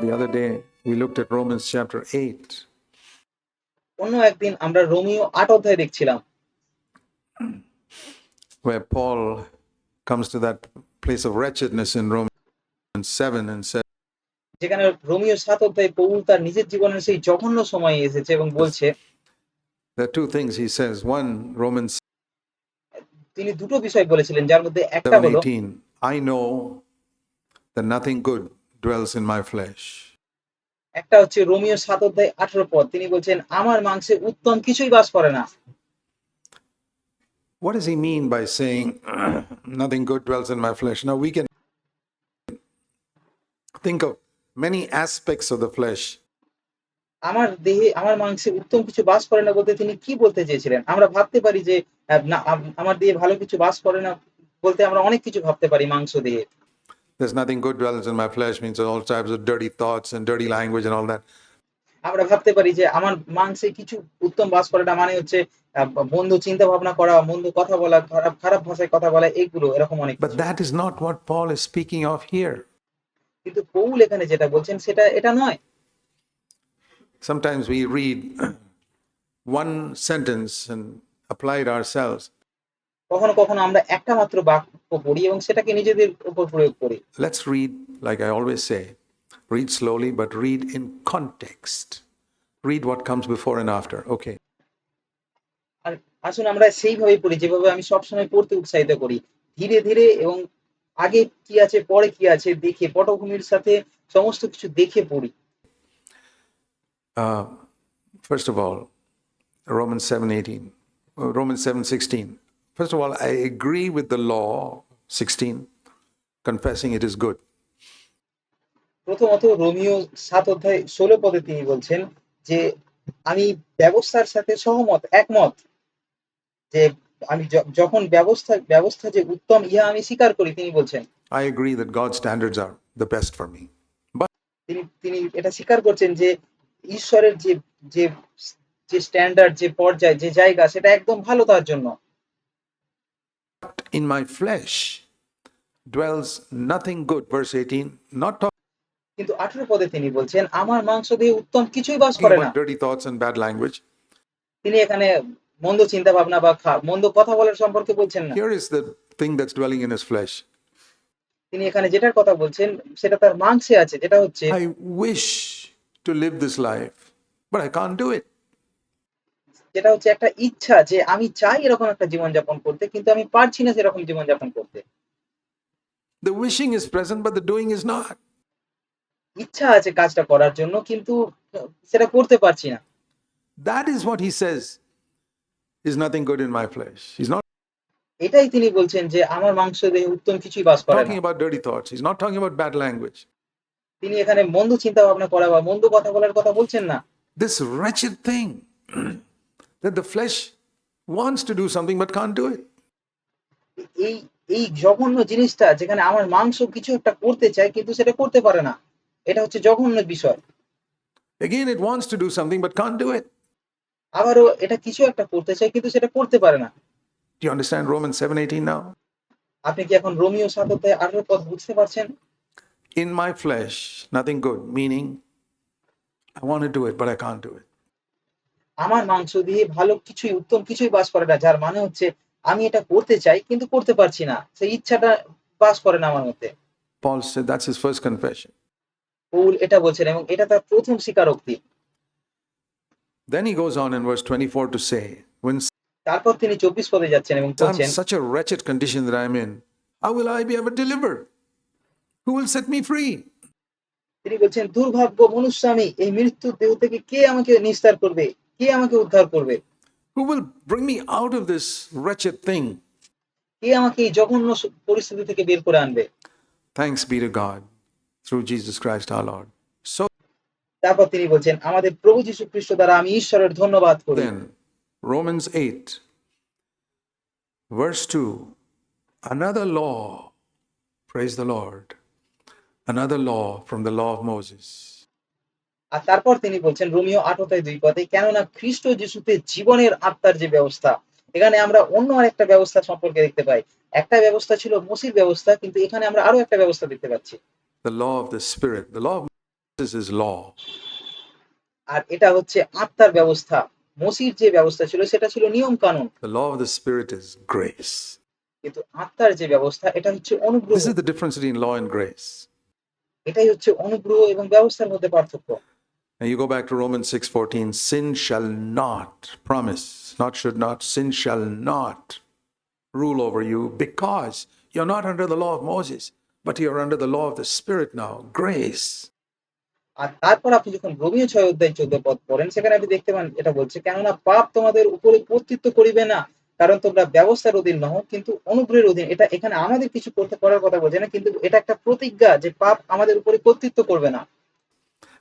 The other day, we looked at Romans chapter 8, অন্য একদিন আমরা রোমিও আট অধ্যায় দেখছিলাম where Paul comes to that place of wretchedness in Romans 7 and says, যেখানে রোমিও সাত অধ্যায়ে পৌল তার নিজের জীবনের সেই জঘন্য সময়ে এসেছে এবং বলছে There are two things he says. One, Romans তিনি দুটো বিষয় বলেছিলেন যার মধ্যে একটা 7 হলো 18. I know that nothing good dwells in my flesh. একটা হচ্ছে রোমিও সাত অধ্যায় আঠারো পদ তিনি বলছেন আমার মাংসে উত্তম কিছুই বাস করে না What does he mean by saying nothing good dwells in my flesh? Now, we can think of many aspects of the flesh. আমার দেহে আমার মাংসে উত্তম কিছু বাস করে না বলতে তিনি কি বলতে চেয়েছিলেন আমরা ভাবতে পারি যে আমার দেহে ভালো কিছু বাস করে না বলতে আমরা অনেক কিছু ভাবতে পারি মাংস দেহে There's nothing good dwells in my flesh means all types of dirty thoughts and dirty language and all that. আমরা ভাবতে পারি যে আমার মাংসে কিছু উত্তম বাস করে না মানে হচ্ছে মন্দ চিন্তা ভাবনা করা মন্দ কথা বলা খারাপ খারাপ ভাষায় কথা বলা এইগুলো এরকম অনেক But that is not what Paul is speaking of here. কিন্তু পৌল এখানে যেটা বলছেন সেটা এটা নয় Sometimes we read one sentence and apply it ourselves. কখনো কখনো আমরা একটা মাত্র বাক্য পড়ি এবং সেটাকে নিজেদের উপর প্রয়োগ করি let's read, like I always say read slowly but read in context. Read what comes before and after. Okay. আর আসুন আমরা সেইভাবে পড়ি যেভাবে আমি সবসময় পড়তে উৎসাহিত করি ধীরে ধীরে এবং আগে কি আছে পরে কি আছে দেখে পটভূমির সাথে সমস্ত কিছু দেখে পড়ি Uh, first of all, Romans 7:18, uh, Romans 7:16. First of all, I agree with the law 16, confessing it is good. প্রথমত রোমিও সাত অধ্যায় ষোলো পদে তিনি বলছেন যে আমি ব্যবস্থার সাথে সহমত একমত যে আমি যখন ব্যবস্থা ব্যবস্থা যে উত্তম ইহা আমি স্বীকার করি তিনি বলছেন I agree that God's standards are the best for me. তিনি তিনি এটা স্বীকার করছেন যে ঈশ্বরের যে যে যে স্ট্যান্ডার্ড যে পর্যায় যে জায়গা সেটা একদম ভালো তার জন্য In my flesh dwells nothing good, verse 18, not কিন্তু আঠারো পদে তিনি বলছেন আমার মাংস দিয়ে উত্তম কিছুই বাস talking করে না about dirty thoughts and bad language. তিনি এখানে মন্দ চিন্তা ভাবনা বা খা- মন্দ কথা বলার সম্পর্কে বলছেন না Here is the thing that's dwelling in his flesh. তিনি এখানে যেটার কথা বলছেন সেটা তার মাংসে আছে যেটা হচ্ছে I wish to live this life, but I can't do it. যেটা হচ্ছে একটা ইচ্ছা যে আমি চাই এরকম একটা জীবনযাপন করতে কিন্তু আমি পারছি না সেরকম জীবনযাপন করতে The wishing is present, but the doing is not. ইচ্ছা আছে কাজটা করার জন্য কিন্তু সেটা করতে পারছি না That is what he says is nothing good in my flesh. He's not এটাই তিনি বলছেন যে আমার মাংস দেহে উত্তম কিছুই বাস করে না talking about dirty thoughts. He's not talking about bad language. তিনি এখানে মন্দ চিন্তা ভাবনা করা বা মন্দ কথা বলার কথা বলছেন না This wretched thing that the flesh wants to do something but can't do it. এই এই জঘন্য জিনিসটা যেখানে আমার মাংস কিছু একটা করতে চায় কিন্তু সেটা করতে পারে না এটা হচ্ছে জঘন্য বিষয় Again, it wants to do something but can't do it. আবারও এটা কিছু একটা করতে চায় কিন্তু সেটা করতে পারে না Do you understand Romans 7:18 now? আপনি কি এখন রোমিও সাত অধ্যায় আঠারো পদ বুঝতে পারছেন In my flesh, nothing good, meaning I want to do it, but I can't do it. আমার মাংস দিয়ে ভালো কিছুই উত্তম কিছুই বাস করে না যার মানে হচ্ছে আমি এটা করতে চাই কিন্তু করতে পারছি না সেই ইচ্ছাটা বাস করে না আমার মধ্যে Paul said that's his first confession. Paul এটা বলছেন এবং এটা তার প্রথম স্বীকারোক্তি Then he goes on in verse 24 to say, When তারপর তিনি চব্বিশ পদে যাচ্ছেন এবং বলছেন such a wretched condition that I'm in, how will I be ever delivered? Who will set me free? তিনি বলছেন দুর্ভাগ্য মনুষ্য আমি এই মৃত্যুর দেহ থেকে কে আমাকে নিস্তার করবে কে আমাকে উদ্ধার করবে Who will bring me out of this wretched thing? কে আমাকে এই জঘন্য স- পরিস্থিতি থেকে বের করে আনবে Thanks be to God through Jesus Christ our Lord. So তারপর তিনি বলছেন আমাদের প্রভু যীশু খ্রিস্ট দ্বারা আমি ঈশ্বরের ধন্যবাদ করি then, Romans 8, verse 2, another law, praise the Lord, another law from the law of Moses. আর তারপর তিনি বলছেন রোমিও আটতায় দুই পদে কেননা খ্রিস্ট যিশুতে জীবনের আত্মার যে ব্যবস্থা এখানে আমরা অন্য আরেকটা ব্যবস্থা সম্পর্কে দেখতে পাই একটা ব্যবস্থা ছিল মসির ব্যবস্থা কিন্তু এখানে আমরা আরও একটা ব্যবস্থা দেখতে পাচ্ছি The law of the Spirit. The law of Moses is law. আর এটা হচ্ছে আত্মার ব্যবস্থা মসির যে ব্যবস্থা ছিল সেটা ছিল নিয়ম কানুন The law of the Spirit is grace. কিন্তু আত্মার যে ব্যবস্থা এটা হচ্ছে অনুগ্রহ This is the difference between law and grace. এটাই হচ্ছে অনুগ্রহ এবং ব্যবস্থার মধ্যে পার্থক্য And you go back to Romans 6:14, sin shall not, promise, not should not, sin shall not rule over you because you're not under the law of Moses, but you're under the law of the Spirit now, grace. আর তারপর আপনি যখন Romeo ছয় অধ্যায় চোদ্দ পদ পড়েন সেখানে আপনি দেখতে পান এটা বলছে কেননা পাপ তোমাদের উপরে কর্তৃত্ব করিবে না কারণ তোমরা ব্যবস্থার অধীন নহ কিন্তু অনুগ্রহের অধীন এটা এখানে আমাদের কিছু করতে করার কথা বলছে না কিন্তু এটা একটা প্রতিজ্ঞা যে পাপ আমাদের উপরে কর্তৃত্ব করবে না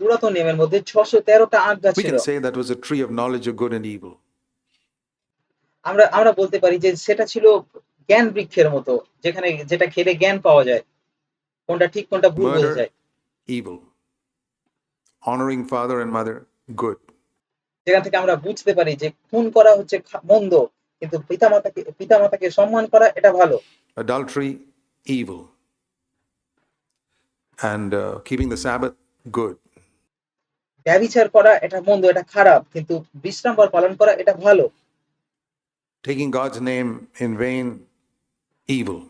পুরাতন নিয়মের মধ্যে ছশো তেরোটা আজ্ঞা We ছিল can say that was a tree of knowledge of good and evil. আমরা আমরা বলতে পারি যে সেটা ছিল জ্ঞান বৃক্ষের মতো যেখানে যেটা খেলে জ্ঞান পাওয়া যায় কোনটা ঠিক কোনটা ভুল বোঝা Murder. যায় evil. Honoring father and mother, good. যেখান থেকে আমরা বুঝতে পারি যে খুন করা হচ্ছে মন্দ কিন্তু পিতামাতাকে পিতামাতাকে সম্মান করা এটা ভালো Adultery, evil. And uh, keeping the Sabbath, good. ব্যবিচার করা এটা মন্দ এটা খারাপ কিন্তু বিশ্রাম বিশ্রামবার পালন করা এটা ভালো Taking God's name in vain, evil.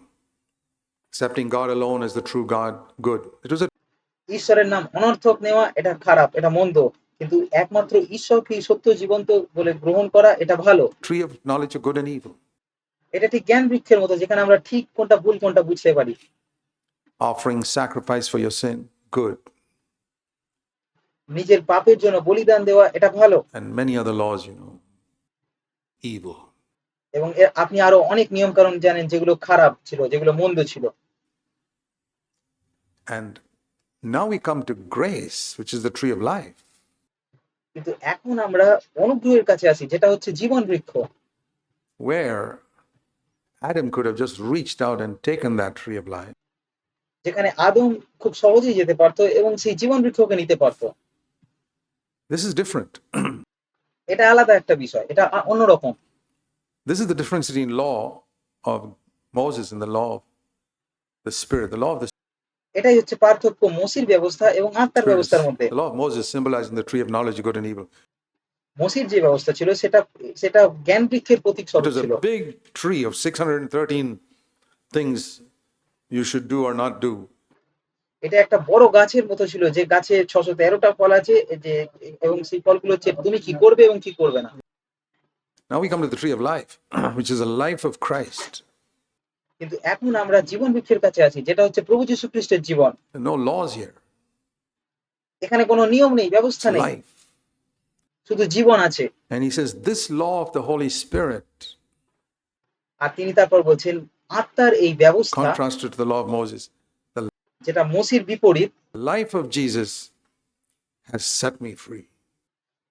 Accepting God alone as the true God, good. It was a ঈশ্বরের নাম অনর্থক নেওয়া এটা খারাপ এটা মন্দ কিন্তু একমাত্র ঈশ্বরকে সত্য জীবন্ত বলে গ্রহণ করা এটা ভালো tree of knowledge of good and evil. এটা ঠিক জ্ঞান বৃক্ষের মতো যেখানে আমরা ঠিক কোনটা ভুল কোনটা বুঝতে পারি Offering sacrifice for your sin, good. নিজের পাপের জন্য বলিদান দেওয়া এটা ভালো And many other laws, you know, evil. এবং আপনি আরও অনেক নিয়ম কানুন জানেন যেগুলো খারাপ ছিল যেগুলো মন্দ ছিল And now we come to grace, which is the tree of life. কিন্তু এখন আমরা অনুগ্রহের কাছে আসি যেটা হচ্ছে জীবন বৃক্ষ where Adam could have just reached out and taken that tree of life. যেখানে আদম খুব সহজেই যেতে পারতো এবং সেই জীবন বৃক্ষকে নিতে পারতো This is different. এটা আলাদা একটা বিষয় এটা আ- অন্যরকম this is the difference between law of Moses and the law of the Spirit. The law of the এটাই হচ্ছে পার্থক্য মসির ব্যবস্থা এবং আত্মার Spirit. is- ব্যবস্থার মধ্যে The law of Moses symbolizing the tree of knowledge of good and evil. মসির যে ব্যবস্থা ছিল সেটা সেটা জ্ঞান বৃক্ষের প্রতীক It স্বরূপ was ছিল a big tree of 613 things you should do or not do. এটা একটা বড় গাছের মতো ছিল যে গাছে ছশো তেরোটা ফল আছে যে এবং সেই ফলগুলো হচ্ছে তুমি কি করবে এবং কি করবে না Now we come to the tree of life, which is a life of Christ. কিন্তু এখন আমরা জীবন বৃক্ষের কাছে আছি যেটা হচ্ছে প্রভু যীশু খ্রিস্টের জীবন no laws here. এখানে কোনো নিয়ম নেই ব্যবস্থা নেই. শুধু জীবন আছে And he says, This law of the Holy Spirit, আর তিনি তারপর বলছেন আত্মার এই ব্যবস্থা contrasted to the law of Moses, যেটা মসির বিপরীত life of Jesus has set me free.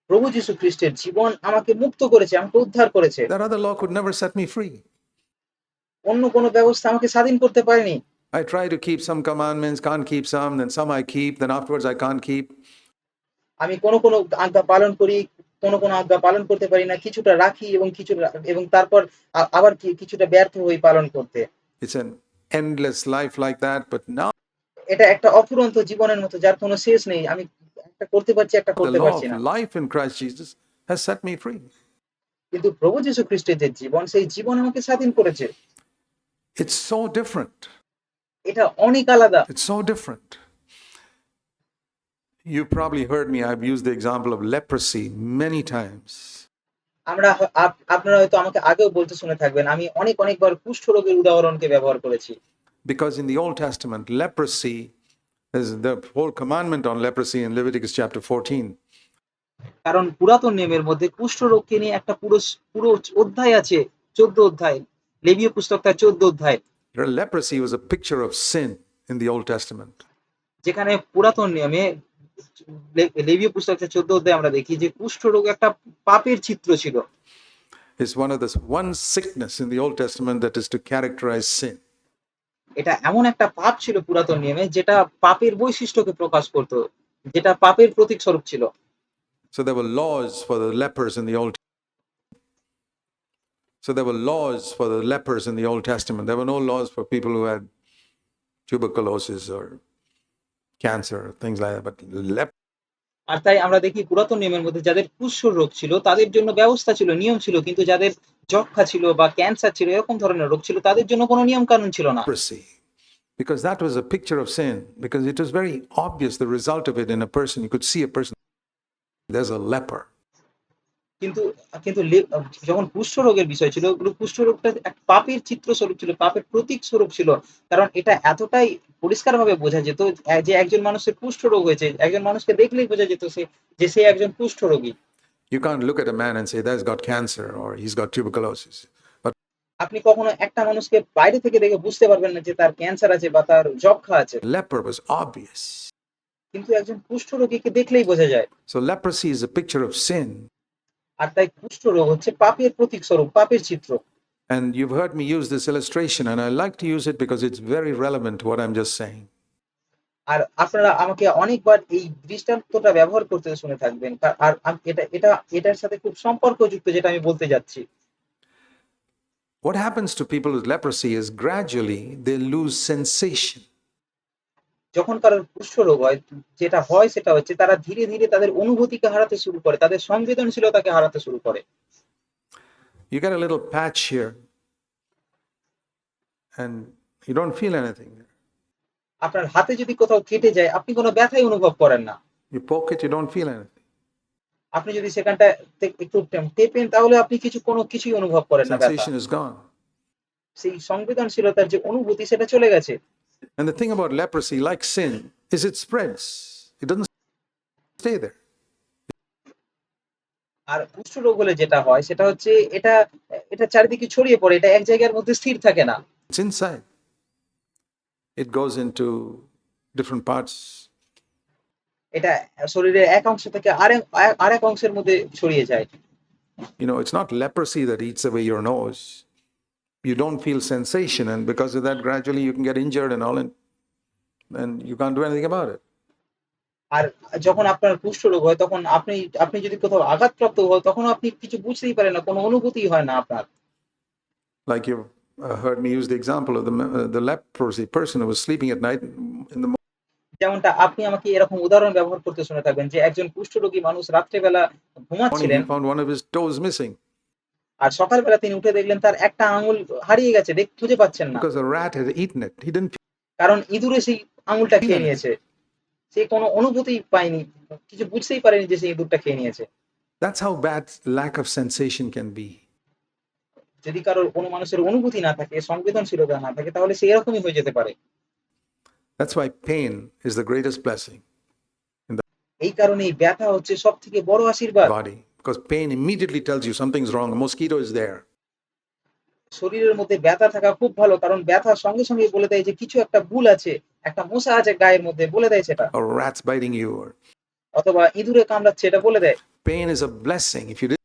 প্রভু যীশু খ্রিস্টের জীবন আমাকে মুক্ত করেছে আমাকে উদ্ধার করেছে That other law could never set me free. অন্য কোনো ব্যবস্থা আমাকে স্বাধীন করতে পারেনি I try to keep some commandments, can't keep some, then some I keep, then afterwards I can't keep. আমি কোনো কোনো আজ্ঞা পালন করি কোনো কোনো আজ্ঞা পালন করতে পারি না কিছুটা রাখি এবং কিছু এবং তারপর আবার কিছুটা ব্যর্থ হই পালন করতে It's an endless life like that. But now এটা একটা অফুরন্ত জীবনের মতো যার কোনো শেষ নেই আমি একটা করতে পারছি একটা করতে পারছি না life in Christ Jesus has set me free. কিন্তু প্রভু যীশু খ্রিস্টের যে জীবন সেই জীবন আমাকে স্বাধীন করেছে It's সো different. এটা অনেক আলাদা It's so different. You probably heard me, I've used the example of leprosy many times. আমরা আপনারা হয়তো আমাকে আগেও বলতে শুনে থাকবেন আমি অনেক অনেকবার কুষ্ঠ রোগের উদাহরণকে ব্যবহার করেছি Because in the Old Testament, leprosy, there's the whole commandment on leprosy in Leviticus chapter 14. কারণ পুরাতন নিয়মের মধ্যে কুষ্ঠ রোগকে নিয়ে একটা পুরো পুরো অধ্যায় আছে চোদ্দ অধ্যায় লেবীয় পুস্তক তার চোদ্দ অধ্যায় Leprosy was a picture of sin in the Old Testament. যেখানে পুরাতন নিয়মে লেবীয় পুস্তকের চোদ্দ অধ্যায়ে আমরা দেখি যে কুষ্ঠরোগ একটা পাপের চিত্র ছিল It's one of the one sickness in the Old Testament that is to characterize sin. এটা এমন একটা পাপ ছিল পুরাতন নিয়মে যেটা পাপের বৈশিষ্ট্যকে প্রকাশ করত যেটা পাপের প্রতীক স্বরূপ ছিল So there were laws for the lepers in the Old So there were laws for the lepers in the Old Testament. There were no laws for people who had tuberculosis or cancer, things like that. But lep- আর তাই আমরা দেখি পুরাতন নিয়মের মধ্যে যাদের কুষ্ঠ রোগ ছিল তাদের জন্য ব্যবস্থা ছিল নিয়ম ছিল কিন্তু যাদের যক্ষা ছিল বা ক্যান্সার ছিল এরকম ধরনের রোগ ছিল তাদের জন্য কোনো নিয়ম কানুন ছিল না because that was a picture of sin, because it was very obvious the result of it in a person. You could see a person, there's a leper. কিন্তু কিন্তু যখন কুষ্ঠ রোগের বিষয় ছিল কুষ্ঠ রোগটা এক পাপের চিত্র স্বরূপ ছিল পাপের প্রতীক স্বরূপ ছিল কারণ এটা এতটাই পরিষ্কারভাবে বোঝা যেত যে একজন মানুষের কুষ্ঠ রোগ হয়েছে একজন মানুষকে দেখলেই বোঝা যেত সে যে সে একজন কুষ্ঠ রোগী You can't look at a man and say, that's got cancer or he's got tuberculosis. But আপনি কখনো একটা মানুষকে বাইরে থেকে দেখে বুঝতে পারবেন না যে তার ক্যান্সার আছে বা তার যক্ষা আছে leper was obvious. কিন্তু একজন কুষ্ঠ রোগীকে দেখলেই বোঝা যায় So leprosy is a picture of sin. আর তাই কুষ্ঠ রোগ হচ্ছে পাপের প্রতীক স্বরূপ পাপের চিত্র And you've heard me use this illustration, and I like to use it because it's very relevant to what I'm just saying. আর আপনারা আমাকে অনেকবার এই দৃষ্টান্তটা ব্যবহার করতে শুনে থাকবেন আর এটা এটা এটার সাথে খুব সম্পর্কযুক্ত যেটা আমি বলতে যাচ্ছি What happens to people with leprosy is gradually they lose sensation. যখন কারোর কুষ্ঠ রোগ হয় যেটা হয় সেটা হচ্ছে তারা ধীরে ধীরে তাদের অনুভূতিকে হারাতে শুরু করে তাদের সংবেদনশীলতাকে হারাতে শুরু করে You get a little patch here, and you don't feel anything. আপনার হাতে যদি কোথাও কেটে যায় আপনি কোনো ব্যথাই অনুভব করেন না You poke it, you don't feel anything. আপনি যদি সেখানটা একটু টেম- টেপেন তাহলে আপনি কিছু কোনো কিছুই অনুভব করেন না ব্যথা Sensation is gone. সেই সংবেদনশীলতার যে অনুভূতি সেটা চলে গেছে And the thing about leprosy, like sin, is it spreads. It doesn't stay there. আর কুষ্ঠ রোগ হলে যেটা হয় সেটা হচ্ছে এটা এটা চারিদিকে ছড়িয়ে পড়ে এটা এক জায়গার মধ্যে স্থির থাকে না It's inside. It goes into different parts. এটা শরীরের এক অংশ থেকে আরেক আরেক অংশের মধ্যে ছড়িয়ে যায় You know, it's not leprosy that eats away your nose. You don't feel sensation, and because of that, gradually you can get injured and all, and, and you can't do anything about it. আর যখন আপনার কুষ্ঠ রোগ হয় তখন আপনি আপনি যদি কোথাও আঘাতপ্রাপ্ত হয় তখন আপনি কিছু বুঝতেই পারেন না কোনো অনুভূতি হয় না আপনার Like you've uh, heard me use the example of the, uh, the leprosy person who was sleeping at night in the যেমনটা আপনি আমাকে এরকম উদাহরণ ব্যবহার করতে শুনে থাকবেন যে একজন কুষ্ঠরোগী মানুষ রাত্রেবেলা morning, ঘুমাচ্ছিলেন he found one of his toes missing আর সকালবেলা তিনি উঠে দেখলেন তার একটা আঙুল হারিয়ে গেছে দেখ খুঁজে পাচ্ছেন না because a rat had eaten it. He didn't কারণ ইঁদুরে সেই আঙুলটা খেয়ে নিয়েছে সে কোনো অনুভূতি পায়নি কিছু বুঝতেই পারেনি যে সেই ইঁদুরটা খেয়ে নিয়েছে That's how bad lack of sensation can be. যদি কারোর কোনো মানুষের অনুভূতি না থাকে সংবেদনশীলতা না থাকে তাহলে সে এরকমই হয়ে যেতে পারে That's why pain is the greatest blessing এই কারণে এই ব্যথা হচ্ছে সব থেকে বড় আশীর্বাদ body because pain immediately tells you something's wrong. A mosquito is there. শরীরের মধ্যে ব্যথা থাকা খুব ভালো কারণ ব্যথার সঙ্গে সঙ্গে বলে দেয় যে কিছু একটা ভুল আছে একটা মশা আছে গায়ের মধ্যে বলে দেয় সেটা or rats biting you or অথবা ইঁদুরে কামড়াচ্ছে এটা বলে দেয় pain is a blessing if you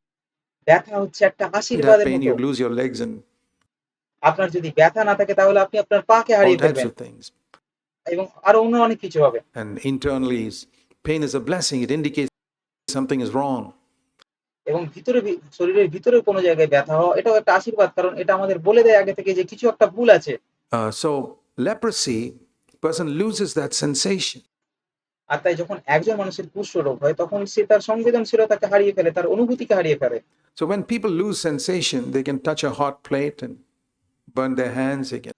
ব্যথা হচ্ছে একটা আশীর্বাদের লুজ ইওর আপনার যদি ব্যথা না থাকে তাহলে আপনি আপনার পাকে হারিয়ে এবং আরও অন্য অনেক কিছু হবে। And internally is pain something is এবং ভিতরে শরীরের ভিতরে কোনো জায়গায় ব্যথা হওয়া এটাও একটা আশীর্বাদ কারণ এটা আমাদের বলে দেয় আগে থেকে যে কিছু একটা ভুল আছে। So leprosy person loses that sensation আর তাই যখন একজন মানুষের কুষ্ঠ রোগ হয় তখন সে তার সংবেদনশীলতাকে হারিয়ে ফেলে তার অনুভূতিকে হারিয়ে ফেলে। So when people lose sensation they can touch a hot plate and burn their hands can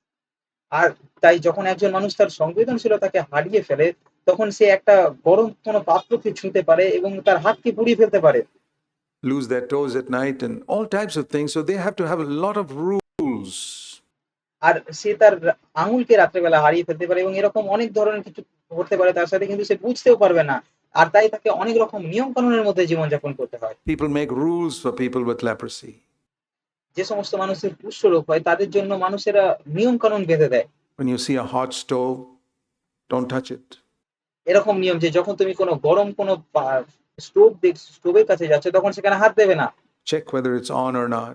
আর তাই যখন একজন মানুষ তার সংবেদনশীলতাকে হারিয়ে ফেলে তখন সে একটা গরম কোনো পাত্রকে ছুঁতে পারে এবং তার হাতকে পুড়িয়ে ফেলতে পারে। Lose their toes at night and all types of things. So they have to have a lot of rules. আর সে তার আঙুলকে রাত্রেবেলা হারিয়ে ফেলতে পারে এবং এরকম অনেক ধরনের কিছু করতে পারে তার সাথে কিন্তু সে বুঝতেও পারবে না। আর তাই তাকে অনেক রকম নিয়ম কানুনের মধ্যে জীবনযাপন করতে হয়। People make rules for people with leprosy. যে সমস্ত মানুষের কুষ্ঠ রোগ হয় তাদের জন্য মানুষেরা নিয়ম কানুন বেঁধে দেয়। When you see a hot stove don't touch it. এরকম নিয়ম যে যখন তুমি কোনো গরম কোনো স্টোভ দেখ স্টোভের কাছে যাচ্ছ তখন সেখানে হাত দেবে না। Check whether it's on or not.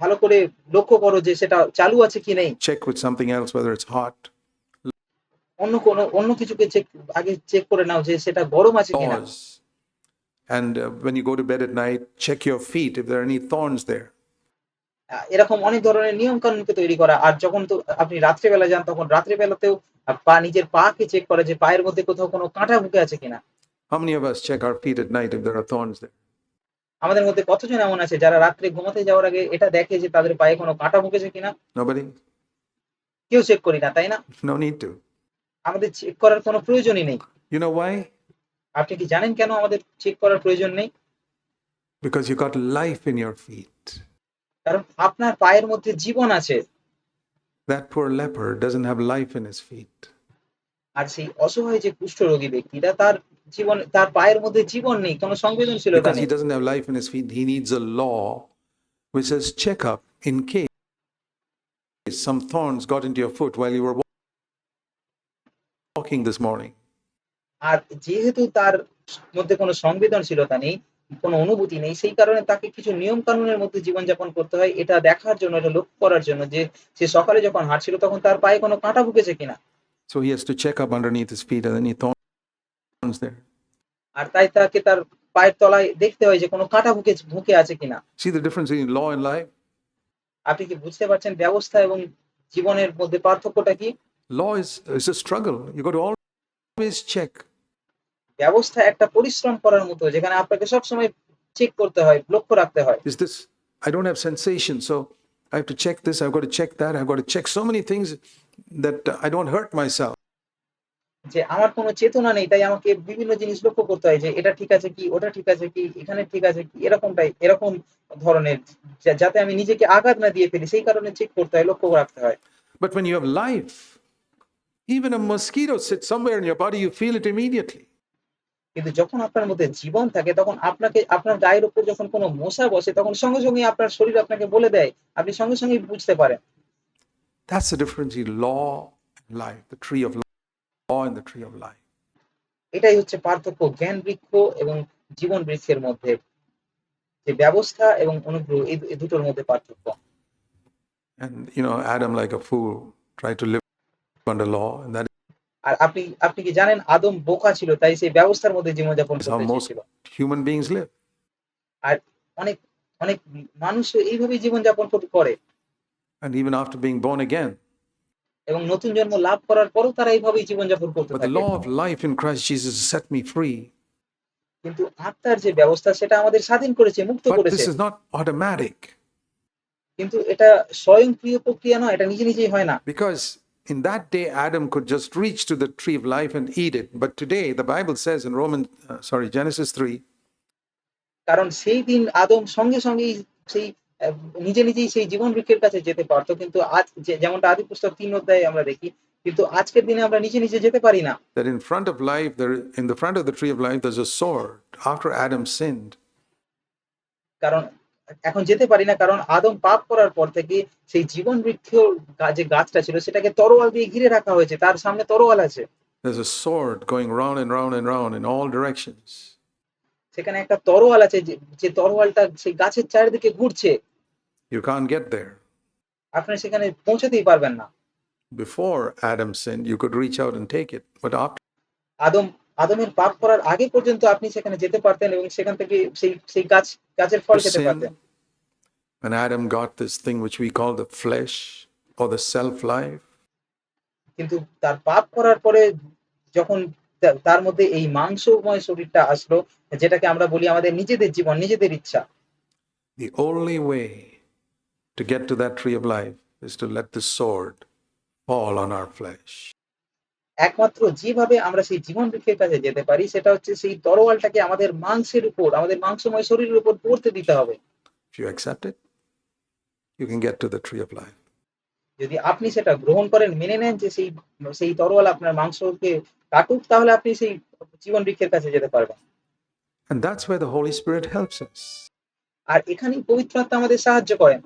ভালো করে লক্ষ্য করো যে সেটা চালু আছে কি নেই। Check with something else whether it's hot. অন্য কোনো অন্য কিছুকে চেক আগে চেক করে নাও যে সেটা গরম আছে কিনা. And uh, when you go to bed at night, check your feet if there are any thorns there. এরকম অনেক ধরনের নিয়ম কানুনকে তৈরি করা আর যখন তো আপনি রাত্রেবেলা যান তখন রাত্রেবেলাতেও পা নিজের পাকে চেক করা যে পায়ের মধ্যে কোথাও কোনো কাঁটা ঢুকে আছে কিনা How many of us check our feet at night if there are thorns there? আমাদের মধ্যে কতজন এমন আছে যারা রাত্রে ঘুমাতে যাওয়ার আগে এটা দেখে যে তাদের পায়ে কোনো কাঁটা ঢুকেছে কিনা Nobody? কেউ চেক করি না তাই না No need to. আমাদের চেক করার কোনো প্রয়োজনই নেই। ইউ নো ওয়াই আপনি কি জানেন কেন আমাদের চেক করার প্রয়োজন নেই? Because you got life in your feet কারণ আপনার পায়ের মধ্যে জীবন আছে। That poor leper doesn't have life in his feet আর সেই অসহায় যে কুষ্ঠ রোগী ব্যক্তিটা তার জীবন তার পায়ের মধ্যে জীবন নেই কোনো সংবেদনশীলতা নেই। He doesn't have life in his feet he needs a law which is check up in case some thorns got into your foot while you were walking this morning. আর যেহেতু তার মধ্যে কোনো সংবেদনশীলতা নেই কোনো অনুভূতি নেই সেই কারণে তাকে কিছু নিয়ম কানুনের মধ্যে জীবনযাপন করতে হয় এটা দেখার জন্য এটা লক্ষ্য করার জন্য যে সে সকালে যখন হাঁটছিল তখন তার পায়ে কোনো কাঁটা ঢুকেছে কিনা So he has to check up underneath his feet and any thorns there. আর তাই তাকে তার পায়ের তলায় দেখতে হয় যে কোনো কাঁটা ঢুকে ঢুকে আছে কিনা See the difference between law and life? আপনি কি বুঝতে পারছেন ব্যবস্থা এবং জীবনের মধ্যে পার্থক্যটা কি Law is, is a struggle. You got to always check. ব্যবস্থা একটা পরিশ্রম করার মতো যেখানে আপনাকে সবসময় চেক করতে হয় লক্ষ্য রাখতে হয় Is this, I don't have sensation, so I have to check this, I've got to check that, I've got to check so many things that uh, I don't hurt myself. যে আমার কোনো চেতনা নেই তাই আমাকে বিভিন্ন জিনিস লক্ষ্য করতে হয় যে এটা ঠিক আছে কি ওটা ঠিক আছে কি এখানে ঠিক আছে কি এরকমটাই এরকম ধরনের যা- যাতে আমি নিজেকে আঘাত না দিয়ে ফেলি সেই কারণে চেক করতে হয় লক্ষ্য রাখতে হয় But when you have life, even a mosquito sits somewhere in your body, you feel it immediately. কিন্তু যখন আপনার মধ্যে জীবন থাকে তখন আপনাকে আপনার গায়ের উপর যখন কোনো মশা বসে তখন সঙ্গে সঙ্গে আপনার শরীর আপনাকে বলে দেয় আপনি সঙ্গে সঙ্গে বুঝতে পারেন That's the difference between law and life, the tree of law and the tree of life. এটাই হচ্ছে পার্থক্য জ্ঞান বৃক্ষ এবং জীবন বৃক্ষের মধ্যে যে ব্যবস্থা এবং অনুগ্রহ এই দুটোর মধ্যে পার্থক্য And, you know, Adam, like a fool, tried to live under law, and that আর আপনি আপনি কি জানেন আদম বোকা ছিল তাই সেই ব্যবস্থার মধ্যে জীবনযাপন is how করতে most চেয়েছিল human beings live. অনেক অনেক মানুষ এইভাবেই জীবনযাপন কর- And even after being born again. এবং নতুন জন্ম লাভ করার পরও তারা এইভাবেই জীবনযাপন করতে But the থাকে law of life in Christ Jesus set me free. কিন্তু আত্মার যে ব্যবস্থা সেটা আমাদের স্বাধীন করেছে মুক্ত করেছে this is not automatic কিন্তু এটা স্বয়ংক্রিয় প্রক্রিয়া নয় এটা নিজে নিজেই হয় না because in that day Adam could just reach to the tree of life and eat it. But today the Bible says in Romans, uh, sorry, Genesis 3, কারণ সেই দিন আদম সঙ্গে সঙ্গেই সেই আহ, নিজে নিজেই সেই জীবন বৃক্ষের কাছে যেতে পারতো কিন্তু আজ যে- যেমনটা আদি পুস্তক তিন অধ্যায়ে আমরা দেখি কিন্তু আজকের দিনে আমরা নিজে নিজে যেতে পারি না that in front of life, there, in the front of the tree of life, there's a sword. After Adam sinned, কারণ এখন যেতে পারি না কারণ আদম পাপ করার পর থেকে সেই জীবন বৃক্ষ যে গাছটা ছিল সেটাকে তরোয়াল দিয়ে ঘিরে রাখা হয়েছে তার সামনে তরোয়াল আছে there's a sword going round and round and round in all directions. সেখানে একটা তরোয়াল আছে যে- তরোয়ালটা সেই গাছের চারিদিকে ঘুরছে You can't get there. আপনি সেখানে পৌঁছাতেই পারবেন না Before Adam sinned, you could reach out and take it. But after আদম আদমের পাপ করার আগে পর্যন্ত আপনি সেখানে যেতে পারতেন এবং সেখান থেকে সেই সেই গাছ গাছের ফল খেতে পারতেন when Adam got this thing which we call the flesh or the self life, কিন্তু তার পাপ করার পরে যখন তার মধ্যে এই মাংসময় শরীরটা আসলো যেটাকে আমরা বলি আমাদের নিজেদের জীবন নিজেদের ইচ্ছা the only way to get to that tree of life is to let the sword fall on our flesh. একমাত্র যেভাবে আমরা সেই জীবন বৃক্ষের কাছে যেতে পারি সেটা হচ্ছে সেই তরোয়ালটাকে আমাদের মাংসের উপর আমাদের মাংসময় শরীরের উপর পড়তে দিতে হবে If you accept it, you can get to the tree of life. যদি আপনি সেটা গ্রহণ করেন মেনে নেন যে সেই সেই তরোয়াল আপনার মাংসকে কাটুক তাহলে আপনি সেই জীবন বৃক্ষের কাছে যেতে পারবেন And that's where the Holy Spirit helps us. আর এখানেই পবিত্র আত্মা আমাদের সাহায্য করেন